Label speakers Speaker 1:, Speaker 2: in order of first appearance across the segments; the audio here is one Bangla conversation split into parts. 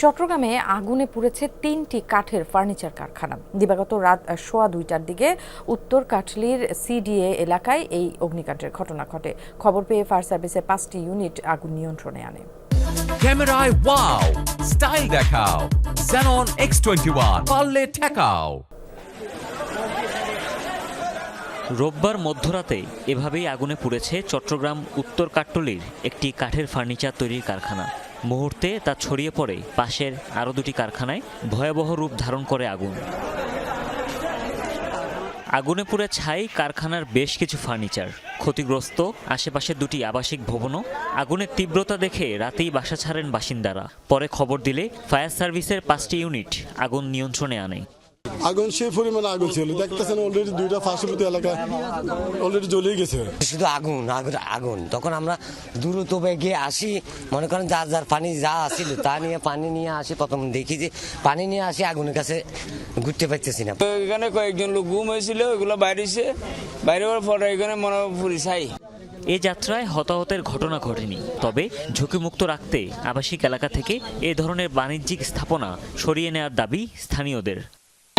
Speaker 1: চট্টগ্রামে আগুনে পুড়েছে তিনটি কাঠের ফার্নিচার কারখানা। দিবাগত রাত সোয়া দুইটার দিকে উত্তর কাটলির সিডিএ এলাকায় এই অগ্নিকাণ্ডের ঘটনা ঘটে। খবর পেয়ে ফায়ার সার্ভিসের পাঁচটি ইউনিট আগুন নিয়ন্ত্রণে আনে।
Speaker 2: ক্যামেরায় ওয়াও স্টাইল দেখাও Xenon X21 পারলে ঠেকাও।
Speaker 3: রোববার মধ্যরাতে এভাবেই আগুনে পুড়েছে চট্টগ্রাম উত্তর কাট্টলির একটি কাঠের ফার্নিচার তৈরির কারখানা। মুহূর্তে তা ছড়িয়ে পড়ে পাশের আরও দুটি কারখানায় ভয়াবহ রূপ ধারণ করে আগুন। আগুনে পুড়ে ছাই কারখানার বেশ কিছু ফার্নিচার, ক্ষতিগ্রস্ত আশেপাশের দুটি আবাসিক ভবনও আগুনের তীব্রতা দেখে রাতেই বাসা ছাড়েন বাসিন্দারা। পরে খবর দিলে ফায়ার সার্ভিসের পাঁচটি ইউনিট আগুন নিয়ন্ত্রণে আনে।
Speaker 4: আগুন সে পরিমাণে আগুন ছিল। দেখতেছেন অলরেডি দুইটা ফাঁসিপতি এলাকা অলরেডি জ্বলিয়ে গেছে।
Speaker 5: শুধু আগুন আগুন আগুন। তখন আমরা দ্রুত গিয়ে আসি। মনে করেন যার যার পানি যা আসিল তা নিয়ে পানি নিয়ে আসি। প্রথম দেখি যে পানি নিয়ে আসি আগুনের কাছে ঘুরতে পারতেছি না।
Speaker 6: এখানে কয়েকজন লোক গুম হয়েছিল ওগুলো বাইরেছে। বাইরে হওয়ার পরে এখানে মনে পুলিশ আই
Speaker 3: এ যাত্রায় হতাহতের ঘটনা ঘটেনি। তবে ঝুঁকিমুক্ত রাখতে আবাসিক এলাকা থেকে এ ধরনের বাণিজ্যিক স্থাপনা সরিয়ে নেওয়ার দাবি স্থানীয়দের।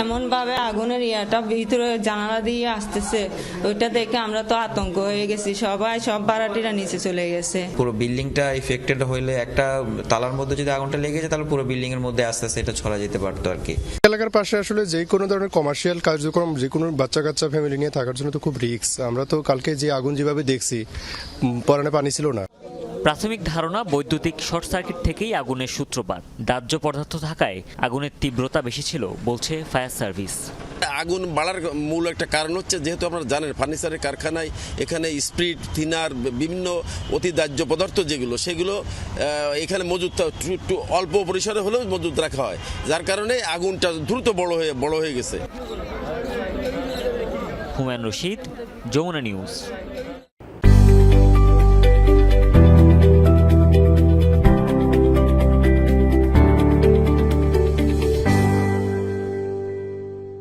Speaker 7: এমন ভাবে আগুনের ইয়াটা ভিতরে জানালা দিয়ে আসতেছে ওইটা দেখে আমরা তো আতঙ্ক হয়ে গেছি। সবাই সব ভাড়াটিরা নিচে চলে গেছে।
Speaker 8: পুরো বিল্ডিংটা ইফেক্টেড হইলে একটা তালার মধ্যে যদি আগুনটা লেগে যায় তাহলে পুরো বিল্ডিং এর মধ্যে আস্তে আস্তে এটা ছড়া যেতে পারতো আর কি।
Speaker 4: এলাকার পাশে আসলে যে কোনো ধরনের কমার্শিয়াল কার্যক্রম যে কোনো বাচ্চা কাচ্চা ফ্যামিলি নিয়ে থাকার জন্য তো খুব রিস্ক আমরা তো কালকে যে আগুন যেভাবে দেখছি পরানে পানি ছিল না।
Speaker 3: প্রাথমিক ধারণা বৈদ্যুতিক শর্ট সার্কিট থেকেই আগুনের সূত্রপাত। দাহ্য পদার্থ থাকায় আগুনের তীব্রতা বেশি ছিল বলছে ফায়ার সার্ভিস।
Speaker 9: আগুন বাড়ার মূল একটা কারণ হচ্ছে যেহেতু আপনারা জানেন ফার্নিচারের কারখানায় এখানে স্প্রিট থিনার বিভিন্ন অতি দাহ্য পদার্থ যেগুলো সেগুলো এখানে মজুদ একটু অল্প পরিসরে হলেও মজুদ রাখা হয় যার কারণে আগুনটা দ্রুত বড় হয়ে বড় হয়ে গেছে।
Speaker 3: হুমায়ুন রশিদ যমুনা নিউজ।